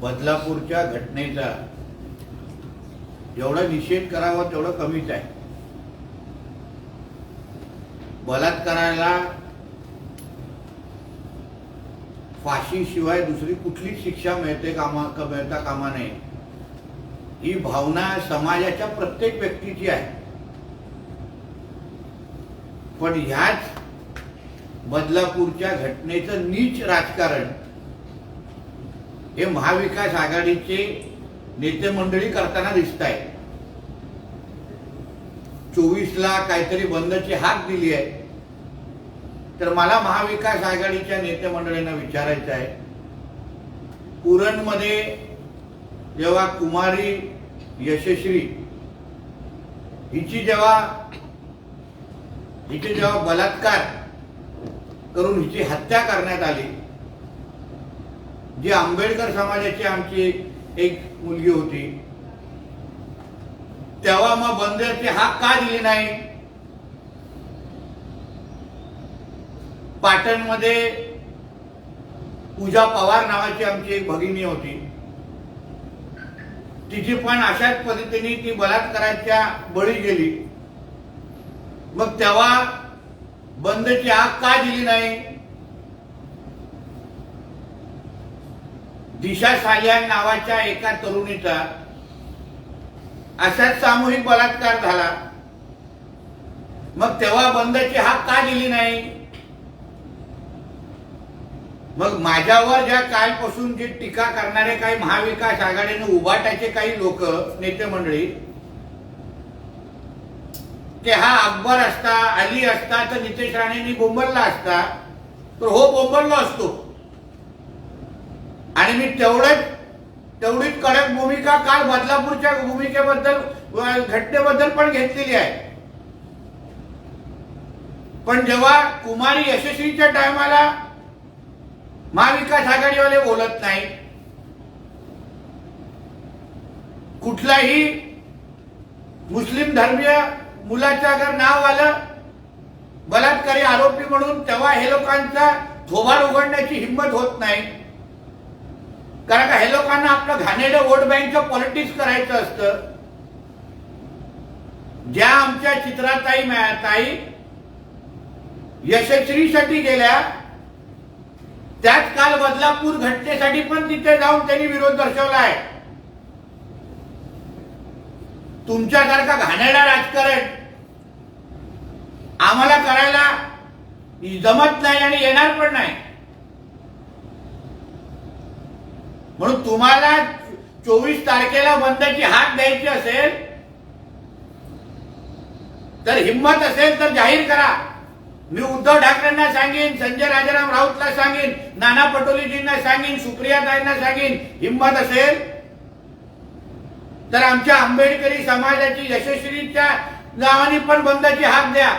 बदलापूरच्या घटनेचा जेवढा निषेध करावा तेवढं कमीच आहे. बलात्काराला फाशीशिवाय दुसरी कुठली शिक्षा मिळते कामा मिळता कामा नये. ही भावना समाजाच्या प्रत्येक व्यक्तीची आहे. पण ह्याच बदलापूरच्या घटनेचं नीच राजकारण हे महाविकास आघाडीचे नेते मंडळी करताना दिसत आहे चोवीसला काहीतरी बंदची हाक दिली आहे. तर मला महाविकास आघाडीच्या नेते मंडळींना विचारायचं आहे. पुरणमध्ये जेव्हा कुमारी यशस्वी हिची जेव्हा हिची जेव्हा बलात्कार करून हिची हत्या करण्यात आली जी आंबेडकर समाजाची आमची एक मुलगी होती. तेव्हा मग बंदरची हाक का दिली नाही? पाटणमध्ये पूजा पवार नावाची आमची एक भगिनी होती. तिची पण अशाच पद्धतीने ती बलात्काराच्या बळी गेली. मग तेव्हा बंदची आग का दिली नाही? दिशा सालियान नावाच्या एका तरुणीचा असाच सामूहिक बलात्कार झाला. मग तेव्हा बंदची हाक का दिली नाही? मग माझ्यावर ज्या कालपासून जी टीका करणारे काही महाविकास आघाडीने उभाटाचे काही लोक नेते मंडळी ते हा अकबर असता अली असता तर नितेश राणेंनी बोंबलला असता तर हो बोंबललो असतो. आणि मी तेवढेच तेवढीच कडक भूमिका काल बदलापूरच्या भूमिकेबद्दल घटनेबद्दल पण घेतलेली आहे. पण जेव्हा कुमारी यशस्वीच्या टायमाला महाविकास आघाडीवाले बोलत नाही कुठलाही मुस्लिम धर्मीय मुलाचं अगर नाव आलं बलात्कारी आरोपी म्हणून तेव्हा हे लोकांचा थोबाड उघडण्याची हिंमत होत नाही. कारण का हे लोकांना आपलं घाणेरडं वोट बँकचं पॉलिटिक्स करायचं असतं. ज्या आमच्या चित्राताई ताई यशस्वीसाठी गेल्या त्याच काल बदलापूर घटनेसाठी पण तिथे जाऊन त्यांनी विरोध दर्शवला आहे. तुमच्यासारखा घाणेडा राजकारण आम्हाला करायला जमत नाही आणि येणार पण नाही. म्हणून तुम्हाला चोवीस तारखेला बंदची हाक द्यायची असेल तर हिंमत असेल तर जाहीर करा. मी उद्धव ठाकरेंना सांगेन संजय राजाराम राऊतला सांगेन नाना पटोलेजींना सांगेन सुप्रियाताईंना सांगेन हिंमत असेल तर आमच्या आंबेडकरी समाजाची यशस्वीच्या नावाने पण बंदची हाक द्या.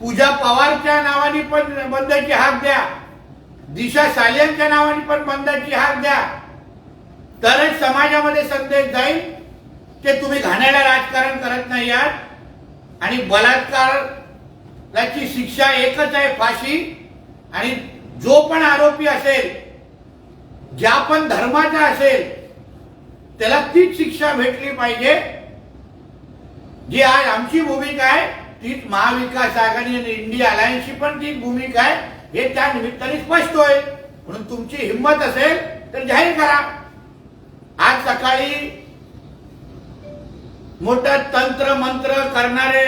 पूजा पवारच्या नावाने पण बंदची हाक द्या. दिशा सालियांच्या नावाने पण बंदची हाक द्या. तरच समाजामध्ये संदेश जाईल. की तुम्ही घाण्याला राजकारण करत नाही आहात. आणि बलात्काराची शिक्षा एकच आहे फाशी. आणि जो पण आरोपी असेल ज्या पण धर्माचा असेल त्याला तीच शिक्षा भेटली पाहिजे. जी आज आमची भूमिका आहे तीच महाविकास आघाडी आणि इंडिया अलायन्सची पण तीच भूमिका आहे. हे त्या निमित्ताने स्पष्ट होईल म्हणून तुमची हिंमत असेल तर जाहीर करा. आज सकाळी मोठं तंत्र मंत्र करणारे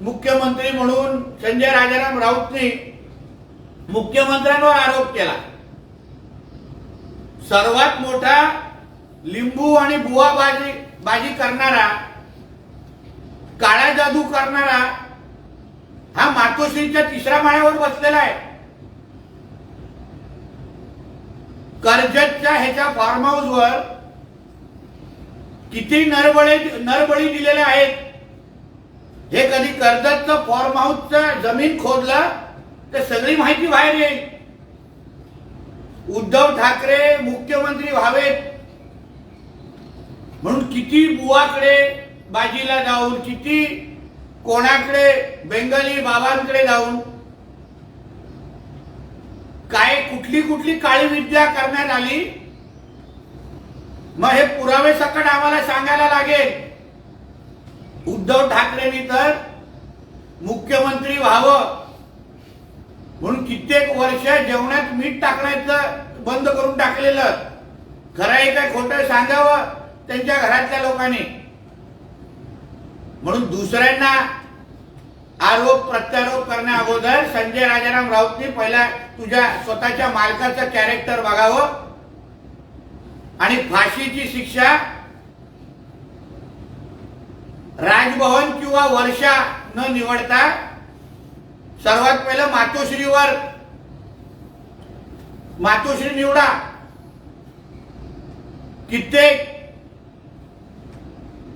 मुख्यमंत्री म्हणून संजय राजाराम राऊतनी मुख्यमंत्र्यांवर आरोप केला. सर्वात मोठा लिंबू आणि बुवा बाजी बाजी करणारा काळा जादू करणारा हा मातोश्रीच्या तिसऱ्या माळ्यावर बसलेला आहे. कर्जतच्या ह्याच्या फार्म हाऊसवर किती नरबळे नरबळी दिलेले आहेत. हे कधी कर्जतचं फॉर्म हाऊसचं जमीन खोदलं तर सगळी माहिती बाहेर येईल. उद्धव ठाकरे मुख्यमंत्री व्हावेत. म्हणून किती बुवाकडे बाजीला जाऊन किती कोणाकडे बेंगली बाबांकडे जाऊन काय कुठली कुठली काळी विद्या करण्यात आली? मग हे पुरावे सकट आम्हाला सांगायला लागेल. उद्धव ठाकरेंनी तर मुख्यमंत्री व्हावं. म्हणून कित्येक वर्ष जेवणात मीठ टाकण्याचं बंद करून टाकलेलं. खरं आहे काय खोटं सांगावं? त्यांच्या घरातल्या लोकांनी. म्हणून दुसऱ्यांना आरोप प्रत्यारोप करण्या अगोदर संजय राजाराम राऊतनी पहिला तुझ्या स्वतःच्या मालकाचं कॅरेक्टर बघावं. आणि फाशीची शिक्षा राजभवन किंवा वर्षा न निवडता सर्वात पहिलं मातोश्रीवर मातोश्री निवडा. कित्येक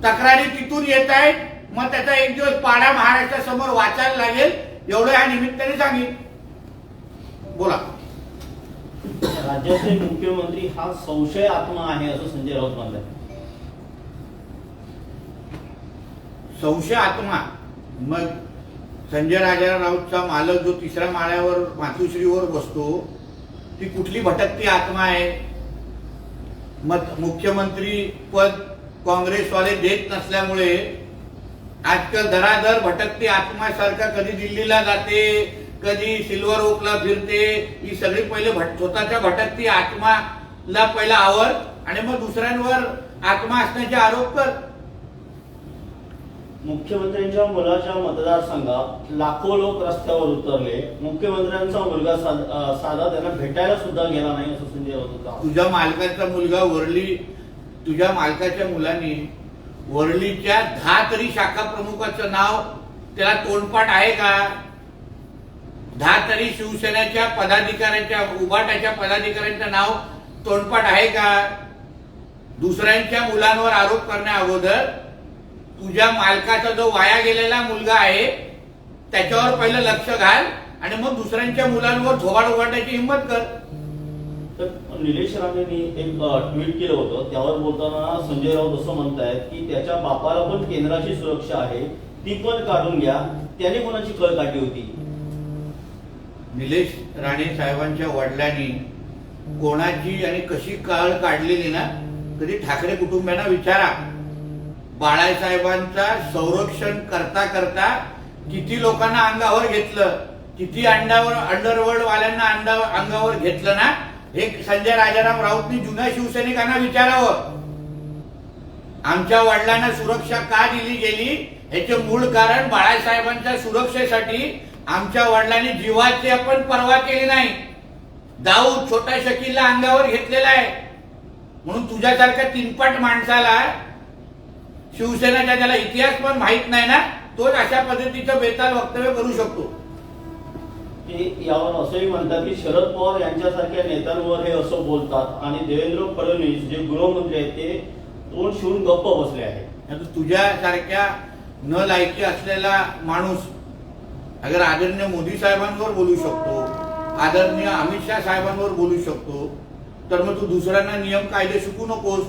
तक्रारी तिथून येत आहेत. मग त्याचा एक दिवस पाडा महाराष्ट्रा समोर वाचायला लागेल. एवढं या निमित्ताने सांगेन. बोला. राज्याचे मुख्यमंत्री हा संशय आत्मा आहे असं संजय राऊत म्हणतात. संशय आत्मा. मग संजय राजा राऊतचा मालक जो तिसऱ्या माळ्यावर मातुश्रीवर बसतो ती कुठली भटकती आत्मा आहे? मग मुख्यमंत्री पद काँग्रेसवाले देत नसल्यामुळे आजकाल दरादर भटकती आत्मासारखा कधी दिल्लीला जाते कधी सिल्वर ओकला फिरते ही सगळी पहिले भट स्वतःच्या भटकती आत्माला पहिला आवर आणि मग दुसऱ्यांवर आत्मा असण्याचे आरोप कर मुख्यमंत्र्यांच्या मुलाच्या मतदारसंघात लाखो लोक रस्त्यावर उतरले मुख्यमंत्र्यांचा मुलगा साध- त्यांना भेटायला सुद्धा गेला नाही असं संजय राऊत. तुझ्या मालकाचा मुलगा वरली तुझ्या मालकाच्या मुलांनी वरळीच्या दहा तरी शाखा प्रमुखाचं नाव त्याला तोंडपाठ आहे का? दहा तरी शिवसेनेच्या पदाधिकाऱ्यांच्या उभाटाच्या पदाधिकाऱ्यांचं नाव तोंडपाठ आहे का? दुसऱ्यांच्या मुलांवर आरोप करण्या अगोदर तुझ्या मालकाचा जो वाया गेलेला मुलगा आहे त्याच्यावर पहिलं लक्ष घाल आणि मग दुसऱ्यांच्या मुलांवर थोबाड उघडण्याची हिंमत कर. तर निलेश राणेंनी एक ट्विट केलं होतं. त्यावर बोलताना संजय राऊत असं म्हणतायत की त्याच्या बापाला पण केंद्राची सुरक्षा आहे ती पण काढून घ्या. त्याने कोणाची कळ काढली होती? निलेश राणे साहेबांच्या वडिलांनी कोणाची आणि कशी काळ काढलेली ना कधी ठाकरे कुटुंबियांना विचारा. बाळासाहेबांचा संरक्षण करता करता किती लोकांना अंगावर घेतलं किती अंडावर अंडरवर्ल्ड वाल्यांना अंडा अंगावर घेतलं ना हे संजय राजाराम राऊतनी जुन्या शिवसैनिकांना विचारावं. आमच्या वडिलांना सुरक्षा का दिली गेली? याचे मूळ कारण बाळासाहेबांच्या सुरक्षेसाठी आमच्या वडिलांनी जीवाची आपण पर्वा केली नाही. दाऊद छोट्या शकीलला अंगावर घेतलेला आहे. म्हणून तुझ्यासारख्या तीनपट माणसाला शिवसेनेचा त्याला इतिहास पण माहीत नाही ना तोच अशा पद्धतीचं बेताल वक्तव्य करू शकतो. ते यावर असंही म्हणतात की शरद पवार यांच्यासारख्या नेत्यांवर हे असं बोलतात. आणि देवेंद्र फडणवीस जे गृहमंत्री आहेत ते तोंड शिवून गप्प बसले आहेत. तुझ्यासारख्या न लायकी असलेला माणूस अगर आदरणीय मोदी साहेबांवर बोलू शकतो आदरणीय अमित शाह साहेबांवर बोलू शकतो तर मग तू दुसऱ्यांना नियम कायदे शिकू नकोस.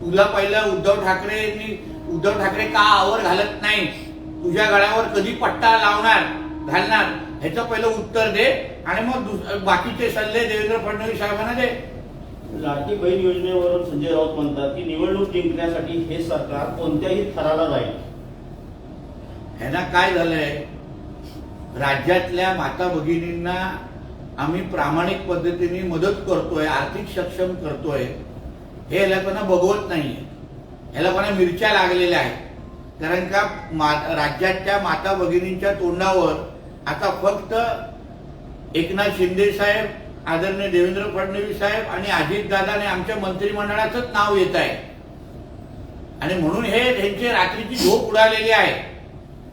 तुला पहिला उद्धव ठाकरेंनी उद्धव ठाकरे का आवर घालत नाही तुझ्या गळ्यावर कधी पट्टा लावणार घालणार? ह्याचं पहिलं उत्तर दे आणि मग बाकीचे सल्ले देवेंद्र फडणवीस साहेबांना दे. लाडकी बहीण योजनेवरून संजय राऊत म्हणतात की निवडणूक जिंकण्यासाठी हे सरकार कोणत्याही थराला जाईल. ह्यांना काय झालंय? राज्यातल्या माता भगिनींना आम्ही प्रामाणिक पद्धतीने मदत करतोय आर्थिक सक्षम करतोय हे या लोकांना बघवत नाहीये. ह्या लोकांना मिरच्या लागलेल्या आहेत. कारण का मा राज्याच्या माता भगिनींच्या तोंडावर आता फक्त एकनाथ शिंदे साहेब आदरणीय देवेंद्र फडणवीस साहेब आणि अजितदादाने आणि आमच्या मंत्रिमंडळाचंच नाव येत आहे. आणि म्हणून हे त्यांची रात्रीची झोप उडालेली आहे.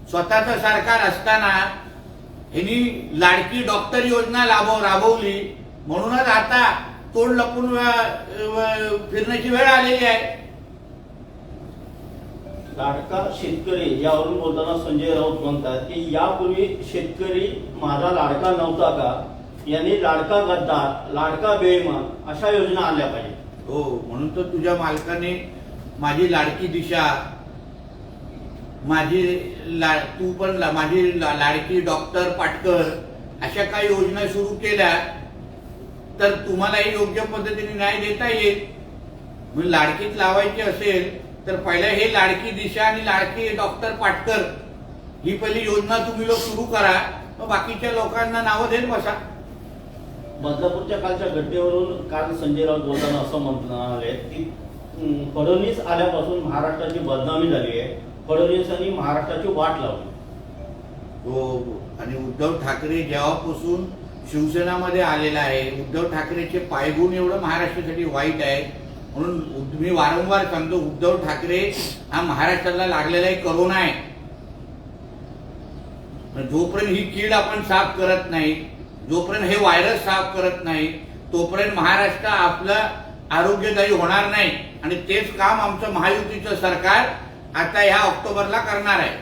स्वतःचं सरकार असताना ह्यांनी लाडकी डॉक्टर योजना लाभव राबवली. म्हणूनच आता तोंड लपून फिरण्याची वेळ आलेली आहे. लाडका शेतकरी यावरून बोलताना संजय राऊत म्हणतात की यापूर्वी शेतकरी माझा लाडका नव्हता का? यांनी लाडका गद्दार लाडका बेईमान अशा योजना आणल्या पाहिजे हो म्हणून तर तुझ्या मालकाने माझी लाडकी दिशा माझी ला तू पण माझी लाडकी डॉक्टर पाटकर अशा काही योजना सुरू केल्या तर तुम्हालाही योग्य पद्धतीने न्याय देता येईल. म्हणजे लाडकीत लावायची असेल तर पहिला हे लाडकी दिशा आणि लाडकी डॉक्टर पाटकर ही पहिली योजना तुम्ही लोक सुरू करा. मग बाकीच्या लोकांना नावं देत बसा. बदलापूरच्या कालच्या घटनेवरून काल संजय राऊत बोलताना असं म्हणाले की फडणवीस आल्यापासून महाराष्ट्राची बदनामी झाली आहे. फडणवीसांनी महाराष्ट्राची वाट लावली. हो. आणि उद्धव ठाकरे जेव्हापासून शिवसेनामध्ये आलेला आहे उद्धव ठाकरेचे पायगुण एवढं महाराष्ट्रासाठी वाईट आहे. म्हणून मी वारंवार सांगतो उद्धव ठाकरे हा महाराष्ट्राला लागलेला एक करोना आहे. जोपर्यंत ही कीड आपण साफ करत नाही जोपर्यंत हे व्हायरस साफ करत नाही तोपर्यंत महाराष्ट्र आपलं आरोग्यदायी होणार नाही. आणि तेच काम आमचं महायुतीचं सरकार आता ह्या ऑक्टोबरला करणार आहे.